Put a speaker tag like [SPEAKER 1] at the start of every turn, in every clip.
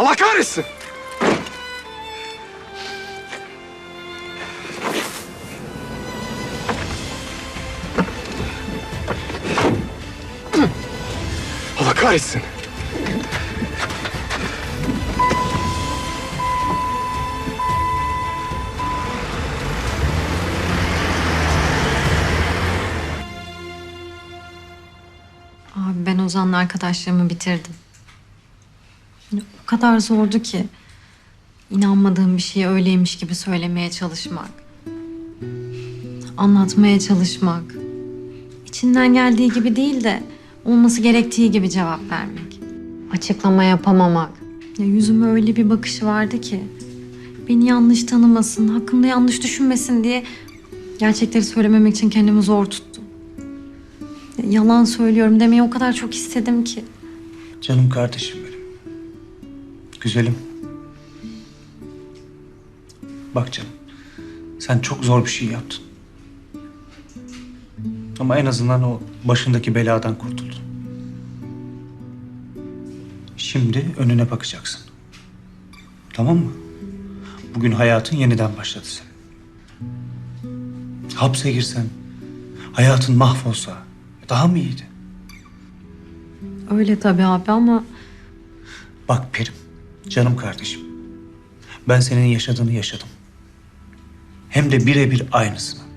[SPEAKER 1] Allah kahretsin. Kahretsin.
[SPEAKER 2] Abi ben Ozan'la arkadaşlığımı bitirdim. Yani o kadar zordu ki. inanmadığım bir şeyi öyleymiş gibi söylemeye çalışmak. Anlatmaya çalışmak. İçinden geldiği gibi değil de olması gerektiği gibi cevap vermek. Açıklama yapamamak. Ya yüzüme öyle bir bakışı vardı ki. Beni yanlış tanımasın, hakkımda yanlış düşünmesin diye gerçekleri söylememek için kendimi zor tuttum. Ya Yalan söylüyorum demeyi o kadar çok istedim ki.
[SPEAKER 3] Canım kardeşim benim. Güzelim. Bak canım. Sen çok zor bir şey yaptın. Ama en azından o başındaki beladan kurtuldun. Şimdi önüne bakacaksın. Tamam mı? Bugün hayatın yeniden başladı senin. Hapse girsen, hayatın mahvolsa daha mı iyiydi?
[SPEAKER 2] Öyle tabii abi ama
[SPEAKER 3] Bak Perim, canım kardeşim. Ben senin yaşadığını yaşadım. Hem de birebir aynısını.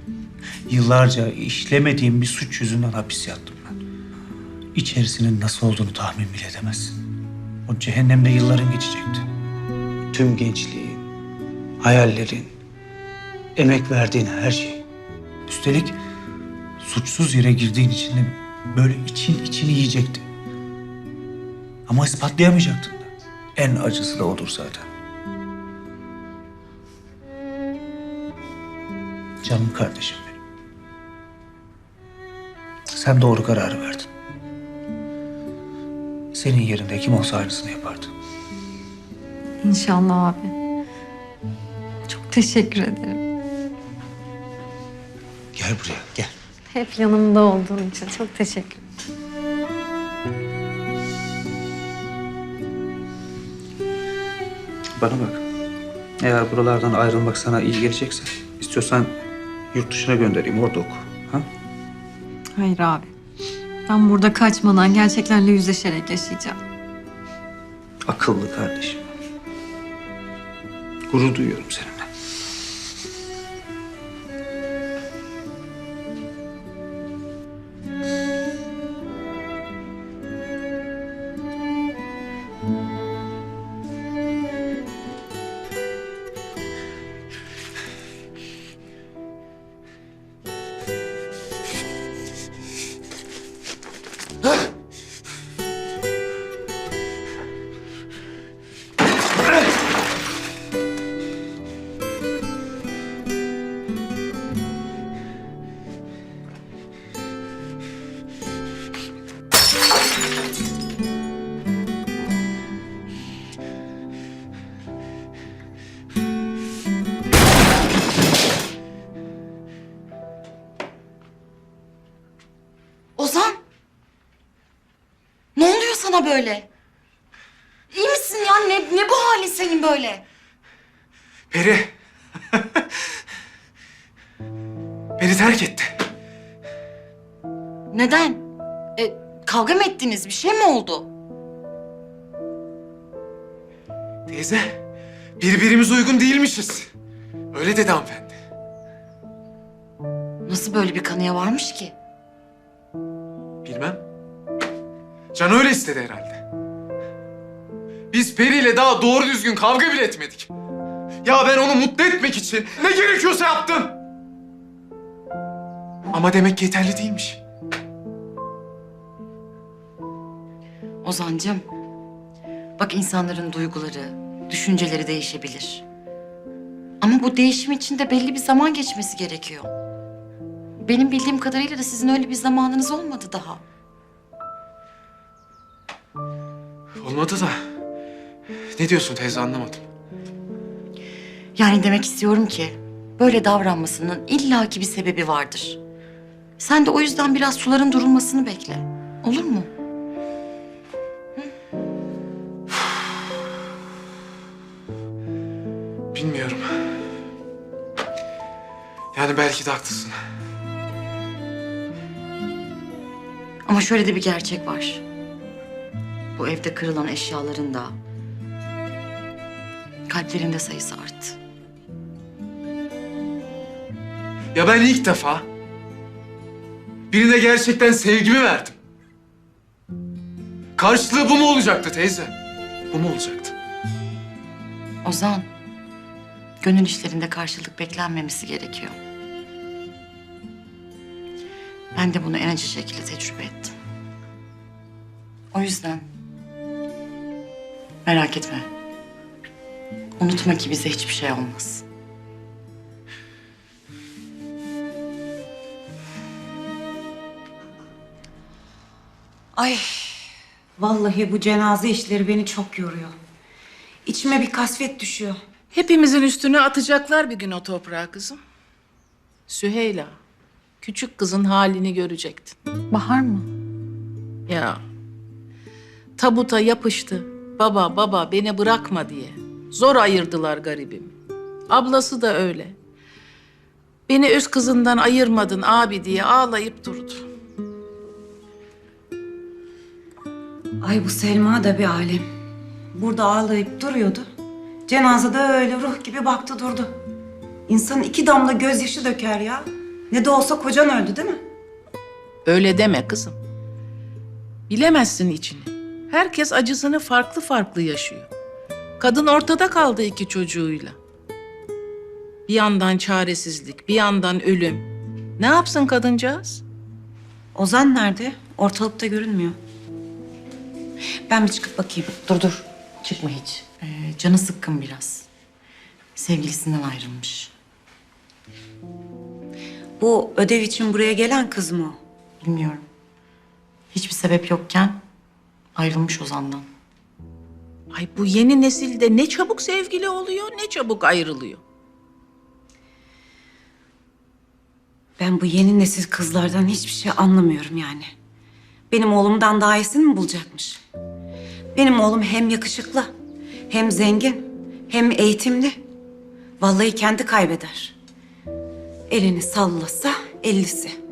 [SPEAKER 3] Yıllarca işlemediğim bir suç yüzünden hapis yattım ben. İçerisinin nasıl olduğunu tahmin bile edemezsin. O cehennemde yılların geçecekti. Tüm gençliğin, hayallerin, emek verdiğin her şey. Üstelik suçsuz yere girdiğin için de böyle için içini yiyecekti. Ama ispatlayamayacaktın da. En acısı da odur zaten. Canım kardeşim. Sen doğru kararı verdin. Senin yerinde kim olsa aynısını yapardı.
[SPEAKER 2] inşallah abi. Çok teşekkür ederim.
[SPEAKER 3] Gel buraya, gel.
[SPEAKER 2] Hep yanımda olduğun için çok teşekkür ederim.
[SPEAKER 3] Bana bak. Eğer buralardan ayrılmak sana iyi gelecekse, istiyorsan yurt dışına göndereyim, orada oku. Ha?
[SPEAKER 2] Hayır abi. Ben burada kaçmadan gerçeklerle yüzleşerek yaşayacağım.
[SPEAKER 3] Akıllı kardeşim. Gurur duyuyorum seninle.
[SPEAKER 4] Böyle? İyi misin ya? Ne, ne bu halin senin böyle?
[SPEAKER 1] Peri. Beni terk etti.
[SPEAKER 4] Neden? E, kavga mı ettiniz? Bir şey mi oldu?
[SPEAKER 1] Teyze, birbirimize uygun değilmişiz. Öyle dedi hanımefendi.
[SPEAKER 4] Nasıl böyle bir kanıya varmış ki?
[SPEAKER 1] Can öyle istedi herhalde. Biz Peri ile daha doğru düzgün kavga bile etmedik. Ya ben onu mutlu etmek için ne gerekiyorsa yaptım. Ama demek yeterli değilmiş.
[SPEAKER 4] Ozancığım, bak insanların duyguları, düşünceleri değişebilir. Ama bu değişim için de belli bir zaman geçmesi gerekiyor. Benim bildiğim kadarıyla da sizin öyle bir zamanınız olmadı daha.
[SPEAKER 1] Olmadı da. Ne diyorsun teyze anlamadım.
[SPEAKER 4] Yani demek istiyorum ki böyle davranmasının illaki bir sebebi vardır. Sen de o yüzden biraz suların durulmasını bekle. Olur mu?
[SPEAKER 1] Bilmiyorum. Yani belki de haklısın.
[SPEAKER 4] Ama şöyle de bir gerçek var. Bu evde kırılan eşyaların da kalplerinde sayısı arttı.
[SPEAKER 1] Ya ben ilk defa birine gerçekten sevgimi verdim. Karşılığı bu mu olacaktı teyze? Bu mu olacaktı?
[SPEAKER 4] Ozan, gönül işlerinde karşılık beklenmemesi gerekiyor. Ben de bunu en acı şekilde tecrübe ettim. O yüzden merak etme. Unutma ki bize hiçbir şey olmaz.
[SPEAKER 5] Ay vallahi bu cenaze işleri beni çok yoruyor. İçime bir kasvet düşüyor.
[SPEAKER 6] Hepimizin üstüne atacaklar bir gün o toprağı kızım. Süheyla, küçük kızın halini görecektin.
[SPEAKER 2] Bahar mı?
[SPEAKER 6] Ya, tabuta yapıştı. Baba, baba beni bırakma diye. Zor ayırdılar garibim. Ablası da öyle. Beni öz kızından ayırmadın abi diye ağlayıp durdu.
[SPEAKER 5] Ay bu Selma da bir alem. Burada ağlayıp duruyordu. Cenazede öyle ruh gibi baktı durdu. İnsan iki damla gözyaşı döker ya. Ne de olsa kocan öldü değil mi?
[SPEAKER 6] Öyle deme kızım. Bilemezsin içini. Herkes acısını farklı farklı yaşıyor. Kadın ortada kaldı iki çocuğuyla. Bir yandan çaresizlik, bir yandan ölüm. Ne yapsın kadıncağız?
[SPEAKER 5] Ozan nerede? Ortalıkta görünmüyor. Ben bir çıkıp bakayım.
[SPEAKER 4] Dur dur, çıkma hiç. Ee, canı sıkkın biraz. Sevgilisinden ayrılmış.
[SPEAKER 5] Bu ödev için buraya gelen kız mı?
[SPEAKER 4] Bilmiyorum. Hiçbir sebep yokken ayrılmış Ozan'dan.
[SPEAKER 6] Ay bu yeni nesilde ne çabuk sevgili oluyor, ne çabuk ayrılıyor.
[SPEAKER 5] Ben bu yeni nesil kızlardan hiçbir şey anlamıyorum yani. Benim oğlumdan daha iyisini mi bulacakmış? Benim oğlum hem yakışıklı, hem zengin, hem eğitimli. Vallahi kendi kaybeder. Elini sallasa ellisi.